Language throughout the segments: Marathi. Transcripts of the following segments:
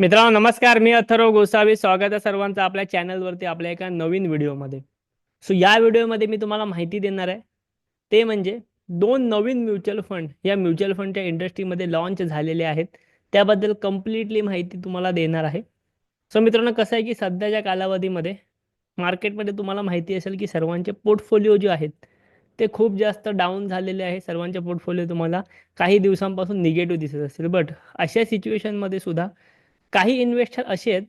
मित्रांनो नमस्कार. मी अथर्व गोसावी. स्वागत आहे सर्वांचं आपल्या चॅनलवरती आपल्या एका नवीन व्हिडिओमध्ये. सो या व्हिडिओमध्ये मी तुम्हाला माहिती देणार आहे ते म्हणजे दोन नवीन म्युच्युअल फंड या म्युच्युअल फंडच्या इंडस्ट्रीमध्ये लॉन्च झालेले आहेत. त्याबद्दल कम्प्लिटली माहिती तुम्हाला देणार आहे. सो मित्रांनो कसं आहे की सध्याच्या कालावधीमध्ये मार्केटमध्ये तुम्हाला माहिती असेल की सर्वांचे पोर्टफोलिओ जे आहेत ते खूप जास्त डाऊन झालेले आहे. सर्वांचे पोर्टफोलिओ तुम्हाला काही दिवसांपासून निगेटिव्ह दिसत असेल बट अशा सिच्युएशनमध्ये सुद्धा काही इन्व्हेस्टर असे आहेत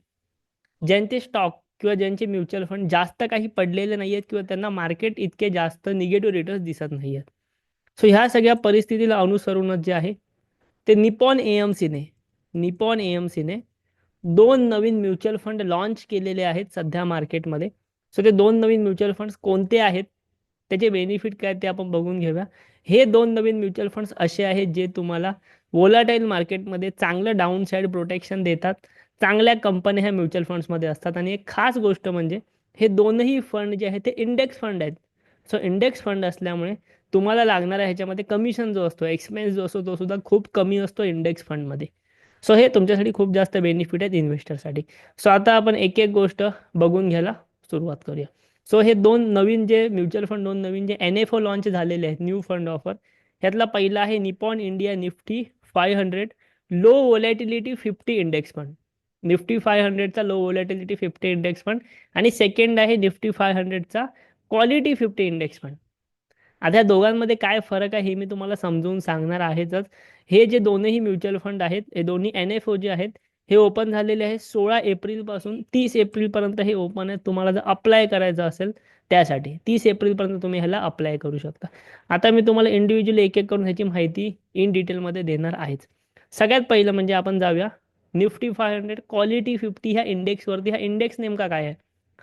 ज्यांचे स्टॉक किंवा ज्यांचे म्युच्युअल फंड जास्त काही पडलेले नाही आहेत किंवा त्यांना मार्केट इतके जास्त निगेटिव्ह रिटर्न्स दिसत नाही आहेत. सो ह्या सगळ्या परिस्थितीला अनुसरूनच जे आहे ते निपॉन ए एम सीने निपॉन ए एम सीने दोन नवीन म्युच्युअल फंड लॉन्च केलेले आहेत सध्या मार्केटमध्ये सो ते दोन नवीन म्युच्युअल फंड्स कोणते आहेत त्याचे बेनिफिट काय ते आपण बघून घेऊया. हे दोन नवीन म्युच्युअल फंड्स असे आहेत जे तुम्हाला वोलाटाईल मार्केटमध्ये चांगलं डाऊन साईड प्रोटेक्शन देतात. चांगल्या कंपन्या ह्या म्युच्युअल फंड्समध्ये असतात. आणि एक खास गोष्ट म्हणजे हे दोनही फंड जे आहेत ते इंडेक्स फंड आहेत. सो इंडेक्स फंड असल्यामुळे तुम्हाला लागणारा ह्याच्यामध्ये कमिशन जो असतो एक्सपेन्स जो असतो तो सुद्धा खूप कमी असतो इंडेक्स फंडमध्ये सो हे तुमच्यासाठी खूप जास्त बेनिफिट आहेत इन्व्हेस्टरसाठी सो आता आपण एक एक गोष्ट बघून घ्यायला सुरुवात करूया. सो हे दोन नवीन जे म्युच्युअल फंड दोन नवीन जे एन एफ ओ लॉन्च झालेले आहेत न्यू फंड ऑफर ह्यातला पहिला आहे Nippon India Nifty five hundred low volatility fifty index fund Nifty five हंड्रेडचा low volatility fifty index fund आणि सेकंड आहे निफ्टी फाय हंड्रेडचा क्वालिटी फिफ्टी इंडेक्स फंड आता या दोघांमध्ये काय फरक आहे हे मी तुम्हाला समजून सांगणार आहेच हे जे दोनही म्युच्युअल फंड आहेत हे दोन्ही एन एफ ओ जे आहेत हे ओपन झालेले आहे. सोळा एप्रिलपासून तीस एप्रिलपर्यंत हे ओपन आहे. तुम्हाला जर अप्लाय करायचं असेल त्यासाठी तीस एप्रिलपर्यंत तुम्ही ह्याला अप्लाय करू शकता. आता मी तुम्हाला इंडिव्हिज्युअल एक एक करून ह्याची माहिती इन डिटेलमध्ये देणार आहेच. सगळ्यात पहिलं म्हणजे आपण जाऊया. Nifty five hundred quality fifty ह्या इंडेक्सवरती हा इंडेक्स नेमका काय आहे?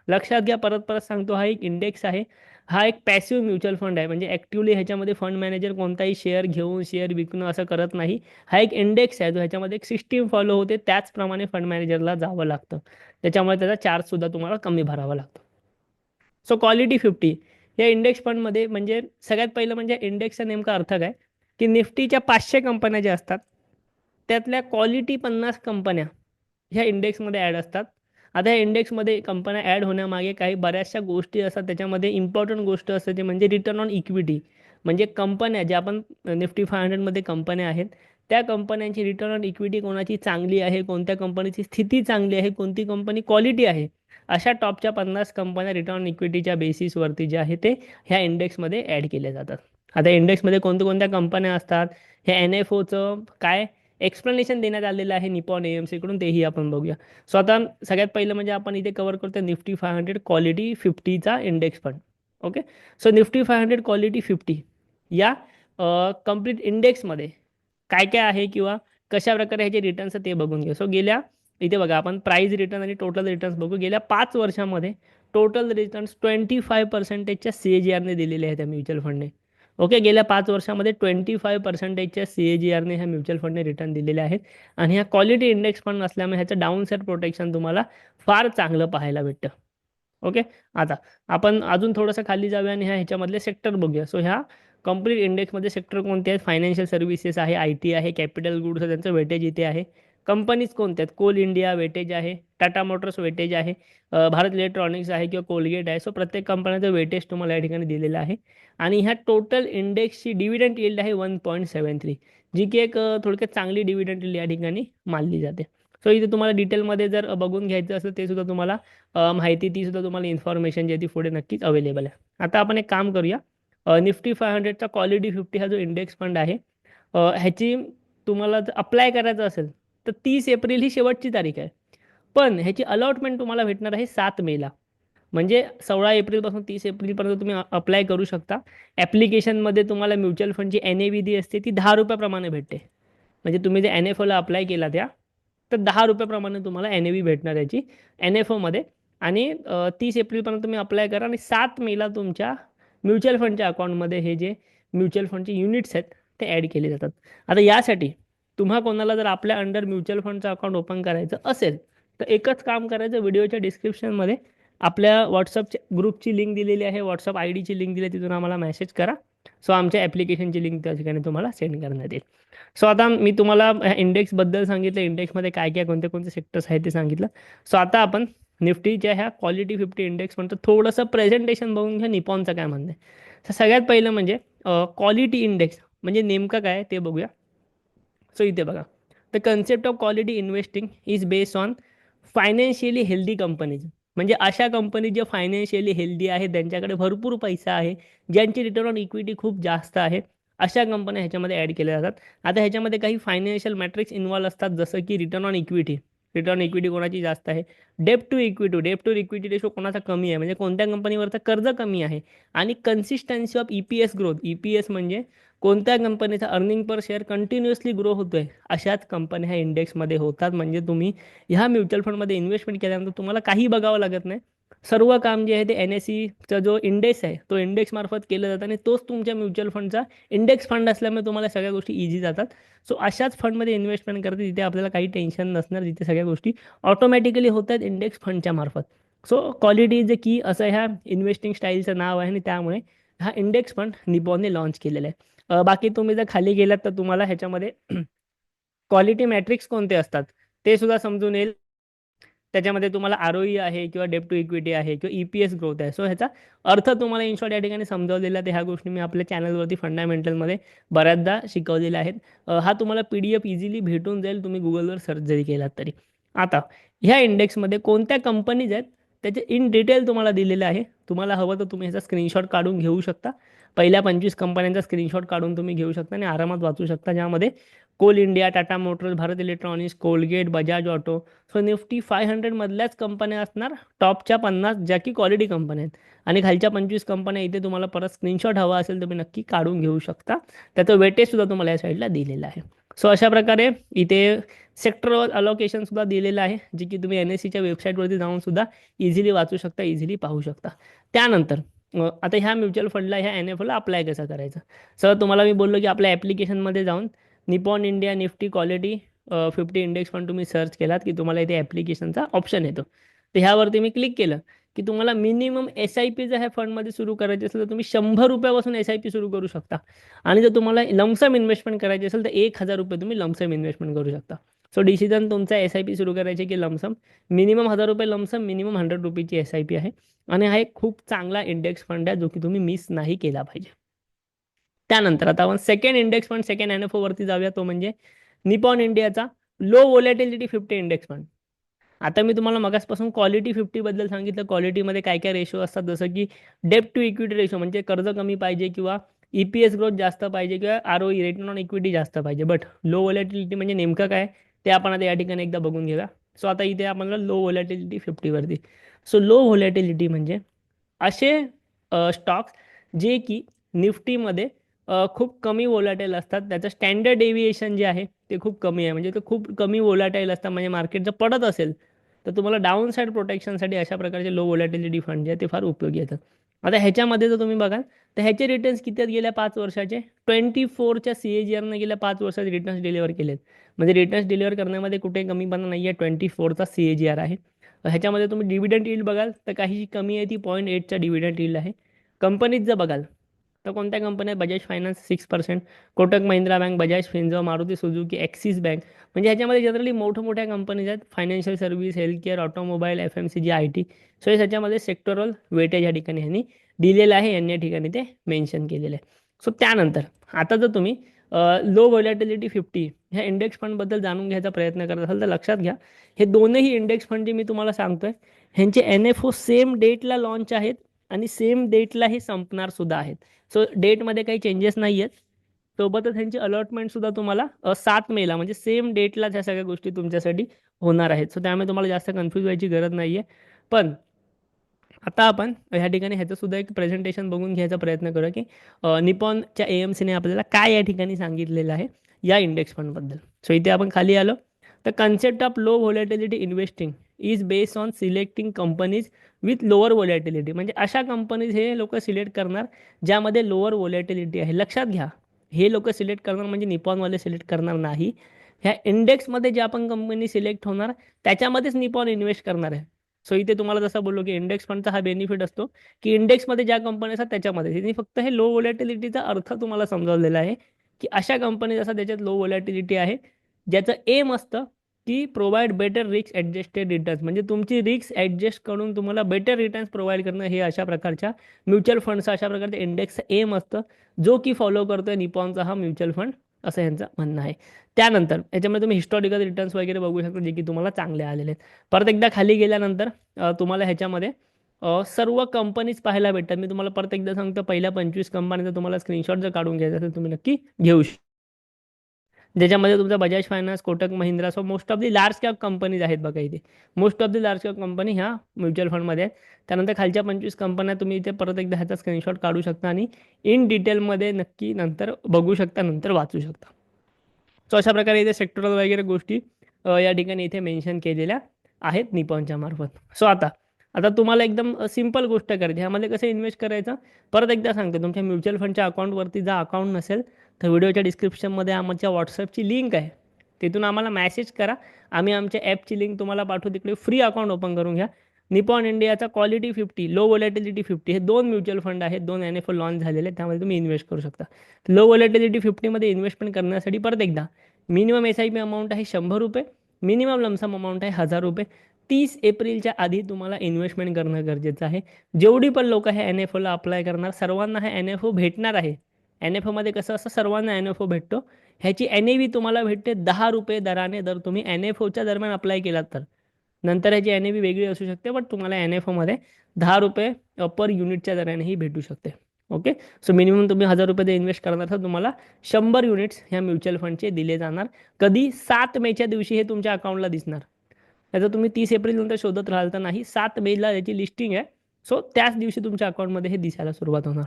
लक्षात घ्या परत परत सांगतो हा एक इंडेक्स आहे. हा एक पॅसिव्ह म्युच्युअल फंड आहे. म्हणजे ॲक्टिवली ह्याच्यामध्ये फंड मॅनेजर कोणताही शेअर घेऊन शेअर विकणं असं करत नाही. हा एक इंडेक्स आहे. जो ह्याच्यामध्ये एक सिस्टीम फॉलो होते त्याचप्रमाणे फंड मॅनेजरला जावं लागतं. त्याच्यामुळे त्याचा चार्जसुद्धा तुम्हाला कमी भरावा लागतो. सो क्वालिटी फिफ्टी या इंडेक्स फंडमध्ये म्हणजे सगळ्यात पहिलं म्हणजे इंडेक्सचा नेमका अर्थ काय? की निफ्टीच्या पाचशे कंपन्या ज्या असतात त्यातल्या क्वालिटी पन्नास कंपन्या ह्या इंडेक्समध्ये ॲड असतात. आता या इंडेक्समध्ये कंपन्या ॲड होण्यामागे काही बऱ्याचशा गोष्टी असतात. त्याच्यामध्ये इम्पॉर्टंट गोष्ट असते ते म्हणजे रिटर्न ऑन इक्विटी म्हणजे कंपन्या ज्या आपण निफ्टी फाय हंड्रेडमध्ये कंपन्या आहेत त्या कंपन्यांची रिटर्न ऑन इक्विटी कोणाची चांगली आहे? कोणत्या कंपनीची स्थिती चांगली आहे? कोणती कंपनी क्वालिटी आहे? अशा टॉपच्या पन्नास कंपन्या रिटर्न ऑन इक्विटीच्या बेसिसवरती जे आहे ते ह्या इंडेक्समध्ये ॲड केल्या जातात. आता इंडेक्समध्ये कोणत्या कोणत्या कंपन्या असतात? हे एन एफ ओचं काय एक्सप्लेनेशन देण्यात आलेलं आहे निपॉन ए एम तेही आपण बघूया. सो आता सगळ्यात पहिलं म्हणजे आपण इथे कवर करतो Nifty five hundred quality फिफ्टीचा index fund okay so Nifty five hundred quality fifty या कंप्लीट इंडेक्समध्ये काय काय आहे किंवा कशा प्रकारे ह्याचे रिटर्न्स ते बघून घेऊ. सो गेल्या इथे बघा आपण प्राईज रिटर्न आणि टोटल रिटर्न्स बघू. गेल्या पाच वर्षामध्ये टोटल रिटर्न्स ट्वेंटी फाय पर्सेंटेजच्या सी ए जी आरने दिलेले आहेत त्या म्युच्युअल फंडने ओके गेल्या पाच वर्षामध्ये ट्वेंटी फाईव्ह पर्सेंटेजच्या सी ए जी आरने ह्या म्युच्युअल फंडने रिटर्न दिलेले आहेत. आणि ह्या क्वालिटी इंडेक्स फंड असल्यामुळे ह्याचं डाऊन प्रोटेक्शन तुम्हाला फार चांगलं पाहायला भेटतं. ओके आता आपण अजून थोडंसं खाली जाऊया आणि ह्या ह्याच्यामधले सेक्टर बघूया. सो ह्या कंप्लीट इंडेक्समध्ये सेक्टर कोणते आहेत? फायनान्शियल सर्व्हिसेस आहे आय टी आहे कॅपिटल गुड्स त्यांचं वेटेज इथे आहे. कंपनीज कोणत्या आहेत? कोल इंडिया वेटेज आहे टाटा मोटर्स वेटेज आहे भारत इलेक्ट्रॉनिक्स आहे किंवा कोलगेट आहे. सो प्रत्येक कंपन्याचं वेटेज तुम्हाला या ठिकाणी दिलेलं आहे. आणि ह्या टोटल इंडेक्सची डिव्हिडंट इल्ड आहे वन पॉईंट सेवन थ्री जी की एक थोडक्यात चांगली डिव्हिडंट इल्ड या ठिकाणी मानली जाते. सो इथे तुम्हाला डिटेलमध्ये जर बघून घ्यायचं असेल ते सुद्धा तुम्हाला माहिती ती सुद्धा तुम्हाला इन्फॉर्मेशन जी आहे ती पुढे नक्कीच अवेलेबल आहे. आता आपण एक काम करूया. निफ्टी फाय हंड्रेडचा क्वालिटी फिफ्टी हा जो इंडेक्स फंड आहे ह्याची तुम्हाला जर अप्लाय करायचं असेल तर तीस एप्रिल ही शेवटची तारीख आहे. पण ह्याची अलॉटमेंट तुम्हाला भेटणार आहे सात मेला म्हणजे सोळा एप्रिलपासून तीस एप्रिलपर्यंत तुम्ही अप्लाय करू शकता. ॲप्लिकेशनमध्ये तुम्हाला म्युच्युअल फंडची एन ए व्ही दी असते ती दहा रुपयाप्रमाणे भेटते. म्हणजे तुम्ही जे एन एफ ओला अप्लाय केला त्या तर दहा रुपयाप्रमाणे तुम्हाला एन ए व्ही भेटणार याची. एन एफ ओमध्ये आणि तीस एप्रिलपर्यंत तुम्ही अप्लाय करा आणि सात मेला तुमच्या म्युच्युअल फंडच्या अकाउंटमध्ये हे जे म्युच्युअल फंडचे युनिट्स आहेत ते ॲड केले जातात. आता यासाठी तुम्हा कोणाला जर आपल्या अंडर म्युच्युअल फंडचं अकाउंट ओपन करायचं असेल तर एकच काम करायचं व्हिडिओच्या डिस्क्रिप्शनमध्ये आपल्या व्हॉट्सअपच्या ग्रुपची लिंक दिलेली आहे. व्हॉट्सअप आय डीची लिंक दिली तिथून आम्हाला मेसेज करा. सो आमच्या ॲप्लिकेशनची लिंक त्या ठिकाणी तुम्हाला सेंड करण्यात येईल. सो आता मी तुम्हाला इंडेक्सबद्दल सांगितलं. इंडेक्समध्ये काय काय कोणते कोणते सेक्टर्स आहेत ते सांगितलं. सो आता आपण निफ्टीच्या ह्या क्वालिटी फिफ्टी इंडेक्स म्हणतो थोडंसं प्रेझेंटेशन बघून घ्या. निपॉनचं काय म्हणणं आहे. तर सगळ्यात पहिलं म्हणजे क्वालिटी इंडेक्स म्हणजे नेमकं काय ते बघूया. सो इथे बघा. The concept of quality investing is based on financially healthy companies म्हणजे अशा कंपनी ज्या फायनान्शियली हेल्दी आहेत त्यांच्याकडे भरपूर पैसा आहे ज्यांची रिटर्न ऑन इक्विटी खूप जास्त आहे अशा कंपन्या ह्याच्यामध्ये ॲड केल्या जातात. आता ह्याच्यामध्ये काही फायनान्शियल मॅट्रिक्स इन्वॉल्व्ह असतात जसं की return on equity return equity कोणाची जास्त आहे? Debt to equity debt to equity ratio कोणाचा कमी आहे? म्हणजे कोणत्या कंपनीवरचं कर्ज कमी आहे? आणि consistency of E P S growth E P S म्हणजे कोणत्या कंपनीचा earning per share continuously grow होतो आहे अशाच कंपन्या ह्या इंडेक्समध्ये होतात. म्हणजे तुम्ही ह्या म्युच्युअल फंडमध्ये इन्व्हेस्टमेंट केल्यानंतर तुम्हाला काही बघावं लागत नाही. सर्व काम जे आहे ते एन एस सीचा जो इंडेक्स आहे तो इंडेक्स मार्फत केलं जातं आणि तोच तुमच्या म्युच्युअल फंडचा इंडेक्स फंड असल्यामुळे तुम्हाला सगळ्या गोष्टी इझी जातात. सो अशाच फंडमध्ये इन्व्हेस्टमेंट करते जिथे आपल्याला काही टेन्शन नसणार. जिथे सगळ्या गोष्टी ऑटोमॅटिकली होत आहेत इंडेक्स फंडच्या मार्फत. सो क्वालिटी इज अ की असं ह्या इन्व्हेस्टिंग स्टाईलचं नाव आहे आणि त्यामुळे हा इंडेक्स पण निपॉनने लॉन्च केलेला आहे. बाकी तुम्ही जर खाली गेलात तर तुम्हाला ह्याच्यामध्ये क्वालिटी मॅट्रिक्स कोणते असतात? ते सुद्धा समजून येईल. त्याच्यामध्ये तुम्हाला आर आहे किंवा डेप टू इक्विटी आहे किंवा ईपीएस ग्रोथ आहे. सो ह्याचा अर्थ तुम्हाला इन शॉर्ट या ठिकाणी समजावलेला तर ह्या गोष्टी मी आपल्या चॅनलवरती फंडामेंटलमध्ये बऱ्याचदा शिकवलेल्या आहेत. हा तुम्हाला पी डी एफ इझिली भेटून जाईल. तुम्ही गुगलवर सर्च जरी केलात तरी. आता ह्या इंडेक्समध्ये कोणत्या कंपनीज आहेत? त्याचे इन डिटेल तुम्हाला दिलेलं आहे. तुम्हाला हवं तर तुम्ही ह्याचा स्क्रीनशॉट काढून घेऊ शकता. पहिल्या पंचवीस कंपन्यांचा स्क्रीनशॉट काढून तुम्ही घेऊ शकता आणि आरामात वाचू शकता. ज्यामध्ये Coal India Tata motors Bharat electronics Colgate Bajaj auto. So Nifty five हंड्रेडमधल्याच कंपन्या असणार. टॉपच्या पन्नास ज्या की क्वालिटी कंपन्या आहेत. आणि खालच्या पंचवीस कंपन्या इथे तुम्हाला परत स्क्रीनशॉट हवा असेल तुम्ही नक्की काढून घेऊ शकता. त्याचं वेटेजसुद्धा तुम्हाला या साईडला दिलेलं आहे. सो अशा प्रकारे इथे सेक्टरवर अलोकेशन सुद्धा दिलेलं आहे जे की तुम्ही एन एस सीच्या वेबसाईटवरती जाऊन सुद्धा इझिली वाचू शकता इझिली पाहू शकता. त्यानंतर आता ह्या म्युच्युअल फंडला ह्या एन एफ ओला अप्लाय कसं करायचं? सर तुम्हाला मी बोललो की आपल्या ॲप्लिकेशनमध्ये जाऊन Nippon India Nifty quality fifty index fund तुम्ही सर्च केलात की तुम्हाला इथे ॲप्लिकेशनचा ऑप्शन येतो. तर ह्यावरती मी क्लिक केलं की तुम्हाला मिनिमम एस आय पी जर ह्या फंडमध्ये सुरू करायचे असेल तर तुम्ही शंभर रुपयापासून एस आय पी सुरू करू शकता. आणि जर तुम्हाला लमसम इन्व्हेस्टमेंट करायची असेल तर एक हजार रुपये तुम्ही लमसम इन्व्हेस्टमेंट करू शकता. सो डिसिजन तुमचा एस आय पी सुरू करायचे की लमसम मिनिमम हजार रुपये लमसम मिनिमम हंड्रेड रुपीची एस आय पी आहे. आणि हा एक खूप चांगला इंडेक्स फंड आहे जो की तुम्ही मिस नाही केला पाहिजे. त्यानंतर आता आपण second index fund second N F ओवरती जाऊया. तो म्हणजे निपॉन इंडियाचा low volatility fifty index fund आता मी तुम्हाला मगासपासून क्वालिटी फिफ्टीबद्दल सांगितलं. क्वालिटीमध्ये काय काय रेशो असतात? जसं की डेप टू इक्विटी रेशो म्हणजे कर्ज कमी पाहिजे किंवा ई पी एस ग्रोथ जास्त पाहिजे किंवा R O E return on equity जास्त पाहिजे. बट लो वोलॅटिलिटी म्हणजे नेमकं काय? ते आपण आता या ठिकाणी एकदा बघून घेऊया. सो आता इथे आपल्याला लो व्हॉलॅटिलिटी फिफ्टीवरती सो लो व्होलॅटिलिटी म्हणजे असे स्टॉक्स जे की निफ्टीमध्ये खूप कमी वोलाटाईल असतात. त्याचं स्टँडर्ड एव्हिएशन जे आहे ते खूप कमी आहे. म्हणजे ते खूप कमी वोलाटाईल असतात. म्हणजे मार्केट जर पडत असेल तर तुम्हाला डाऊन साईड प्रोटेक्शनसाठी अशा प्रकारचे लो वोलॅटिलिटी फंड जे आहे ते फार उपयोगी येतात. आता ह्याच्यामध्ये जर तुम्ही बघाल तर ह्याचे रिटर्न्स किती आहेत गेल्या पाच वर्षाचे? ट्वेंटी फोरच्या सी ए जी आरनं गेल्या पाच वर्षाचे रिटर्न्स डिलिव्हर केलेत. म्हणजे रिटर्न्स डिलिव्हर करण्यामध्ये कुठे कमीपणा नाही आहे ट्वेंटी फोरचा सी ए जी आर आहे. ह्याच्यामध्ये तुम्ही डिव्हिडंट यील्ड बघाल तर काही कमी आहे ती पॉईंट एटचा डिव्हिडंट यील्ड आहे. कंपनीत जर बघाल तर कोणत्या कंपन्या Bajaj finance six percent Kotak Mahindra bank Bajaj फिन्झो Maruti Suzuki Axis bank म्हणजे ह्याच्यामध्ये जनरली मोठ्या मोठ्या कंपनीज आहेत. Financial service health care automobile F M C G I T so ह्याच्यामध्ये सेक्टरल वेटेज या ठिकाणी ह्यांनी दिलेलं आहे. यांनी या ठिकाणी ते मेन्शन केलेलं आहे. सो त्यानंतर आता जर तुम्ही लो व्हॉलॅटिलिटी फिफ्टी ह्या इंडेक्स फंडबद्दल जाणून घ्यायचा प्रयत्न करत असाल तर लक्षात घ्या. हे दोनही इंडेक्स फंड जे मी तुम्हाला सांगतोय ह्यांचे एन एफ ओ सेम डेटला लॉन्च आहेत. आणि सेम डेटला हे संपणार सुद्धा आहेत. सो डेटमध्ये काही चेंजेस नाही आहेत सोबतच ह्यांची अलॉटमेंट सुद्धा तुम्हाला सात मेला म्हणजे सेम डेटला त्या सगळ्या गोष्टी तुमच्यासाठी होणार आहेत. सो त्यामुळे तुम्हाला जास्त कन्फ्यूज व्हायची गरज नाही आहे पण आता आपण ह्या ठिकाणी ह्याचं सुद्धा एक प्रेझेंटेशन बघून घ्यायचा प्रयत्न करूया की निपॉनच्या ए एम सीने आपल्याला काय या ठिकाणी सांगितलेलं आहे या इंडेक्स फंडबद्दल सो इथे आपण खाली आलो. तर concept of low volatility investing is based on selecting companies with lower volatility म्हणजे अशा कंपनीज हे लोक सिलेक्ट करणार ज्यामध्ये लोअर व्होलॅटिलिटी आहे. लक्षात घ्या हे लोक सिलेक्ट करणार म्हणजे निपॉनवाले सिलेक्ट करणार नाही. ह्या इंडेक्समध्ये ज्या पण कंपनी सिलेक्ट होणार त्याच्यामध्येच निपॉन इन्व्हेस्ट करणार आहे. सो इथे तुम्हाला जसं बोललो की इंडेक्स फंडचा हा बेनिफिट असतो की इंडेक्समध्ये ज्या कंपनी असतात त्याच्यामध्ये. फक्त हे लो व्होलॅटिलिटीचा अर्थ तुम्हाला समजावलेला आहे की अशा कंपनी जसं त्याच्यात लो वॉलॅटिलिटी आहे ज्याचं एम असतं की प्रोव्हाइड बेटर रिक्स ॲडजस्टेड रिटर्न्स म्हणजे तुमची रिक्स ॲडजस्ट करून तुम्हाला बेटर रिटर्न्स प्रोव्हाइड करणं हे अशा प्रकारच्या म्युच्युअल फंडचा अशा प्रकारचे इंडेक्स एम असतं जो की फॉलो करतोय निपॉनचा हा म्युच्युअल फंड असं यांचं म्हणणं आहे. त्यानंतर याच्यामध्ये तुम्ही हिस्टॉरिकल रिटर्न्स वगैरे बघू शकता जे की तुम्हाला चांगले आलेले आहेत. परत एकदा खाली गेल्यानंतर तुम्हाला ह्याच्यामध्ये सर्व कंपनीज पाहायला भेटतात. मी तुम्हाला परत एकदा सांगतो पहिल्या पंचवीस कंपनीचा तुम्हाला स्क्रीनशॉट जर काढून घ्यायचा असेल तुम्ही नक्की घेऊ शकता ज्याच्यामध्ये तुमचा Bajaj finance Kotak Mahindra so most of the large cap companies आहेत बघा इथे. Most of the large cap company ह्या म्युच्युअल फंडमध्ये आहेत. त्यानंतर खालच्या पंचवीस कंपन्या तुम्ही इथे परत एकदा ह्याचा स्क्रीनशॉट काढू शकता आणि इन डिटेलमध्ये नक्की नंतर बघू शकता नंतर वाचू शकता. सो अशा प्रकारे इथे सेक्टरल वगैरे गोष्टी या ठिकाणी इथे मेन्शन केलेल्या आहेत निपॉनच्या मार्फत. सो आता आता तुम्हाला एकदम सिंपल गोष्ट करायची ह्यामध्ये कसं इन्व्हेस्ट करायचं? परत एकदा सांगतो तुमच्या म्युच्युअल फंडच्या अकाउंटवरती जर अकाउंट नसेल तर व्हिडिओच्या डिस्क्रिप्शनमध्ये आमच्या व्हॉट्सअपची लिंक आहे. तिथून आम्हाला मॅसेज करा. आम्ही आमच्या ॲपची लिंक तुम्हाला पाठवू. तिकडे फ्री अकाउंट ओपन करून घ्या. निपॉन इंडियाचा quality fifty low volatility fifty हे दोन म्युच्युअल फंड आहेत. दोन एन एफ ओ लॉन्च झालेले आहेत. त्यामध्ये तुम्ही इन्व्हेस्ट करू शकता. लो वॉलेटिलिटी फिफ्टीमध्ये इन्व्हेस्टमेंट करण्यासाठी परत एकदा minimum S I P amount आहे शंभर रुपये मिनिमम लमसम अमाऊंट आहे हजार रुपये. तीस एप्रिलच्या आधी तुम्हाला इन्व्हेस्टमेंट करणं गरजेचं आहे. जेवढी पण लोक हे एन एफ ओला अप्लाय करणार सर्वांना हे एन एफ ओ भेटणार आहे. एन एफ ओमध्ये कसं असं सर्वांना एन एफ ओ भेटतो. ह्याची एन ए व्ही तुम्हाला भेटते दहा रुपये दराने जर तुम्ही एन एफ ओच्या दरम्यान अप्लाय केलात तर. नंतर ह्याची एन ए व्ही वेगळी असू शकते बट तुम्हाला एन एफ ओमध्ये दहा रुपये पर युनिटच्या दरानेही भेटू शकते. ओके सो मिनिमम तुम्ही हजार रुपये इन्व्हेस्ट करणार तर तुम्हाला शंभर युनिट्स ह्या म्युच्युअल फंडचे दिले जाणार. कधी? सात मेच्या दिवशी हे तुमच्या अकाउंटला दिसणार. त्याचं तुम्ही तीस एप्रिल नंतर शोधत राहाल तर नाही. सात मेला याची लिस्टिंग आहे. सो त्याच दिवशी तुमच्या अकाउंटमध्ये हे दिसायला सुरुवात होणार.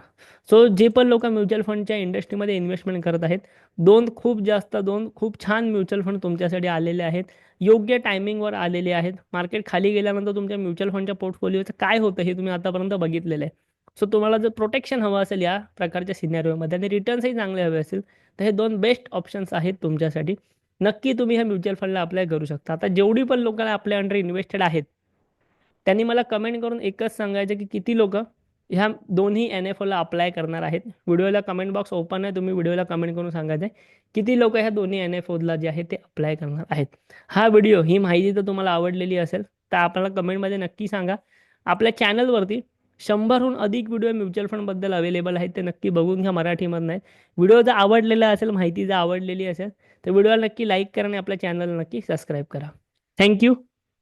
सो जे पण लोक म्युच्युअल फंडच्या इंडस्ट्रीमध्ये इन्व्हेस्टमेंट करत आहेत दोन खूप जास्त दोन खूप छान म्युच्युअल फंड तुमच्यासाठी आलेले आहेत. योग्य टायमिंगवर आलेले आहेत. मार्केट खाली गेल्यानंतर तुमच्या म्युच्युअल फंडच्या पोर्टफोलिओचं काय होतं हे तुम्ही आतापर्यंत बघितलेलं आहे. सो तुम्हाला जर प्रोटेक्शन हवं असेल या प्रकारच्या सिनेरिओमध्ये आणि रिटर्न्सही चांगले हवे असेल तर हे दोन बेस्ट ऑप्शन्स आहेत तुमच्यासाठी. नक्की तुम्ही ह्या म्युच्युअल फंडला अप्लाय करू शकता. आता जेवढी पण लोकांना आपल्या अंडर इन्व्हेस्टेड आहेत त्यांनी मला कमेंट करून एकच सांगायचं की किती लोक ह्या दोन्ही एन एफ ओला अप्लाय करणार आहेत. व्हिडिओला कमेंट बॉक्स ओपन आहे तुम्ही व्हिडिओला कमेंट करून सांगायचं आहे. किती लोक ह्या दोन्ही एन एफ ओला जे आहे ते अप्लाय करणार आहेत. हा व्हिडिओ ही माहिती जर तुम्हाला आवडलेली असेल तर आपल्याला कमेंटमध्ये नक्की सांगा. आपल्या चॅनलवरती शंभरहून अधिक व्हिडिओ म्युच्युअल फंडबद्दल अवेलेबल आहेत ते नक्की बघून घ्या मराठीमध्ये आहेत व्हिडिओ जर आवडलेला असेल माहिती जर आवडलेली असेल तर व्हिडिओला नक्की लाईक करा आणि आपल्या चॅनलला नक्की सबस्क्राईब करा. थँक्यू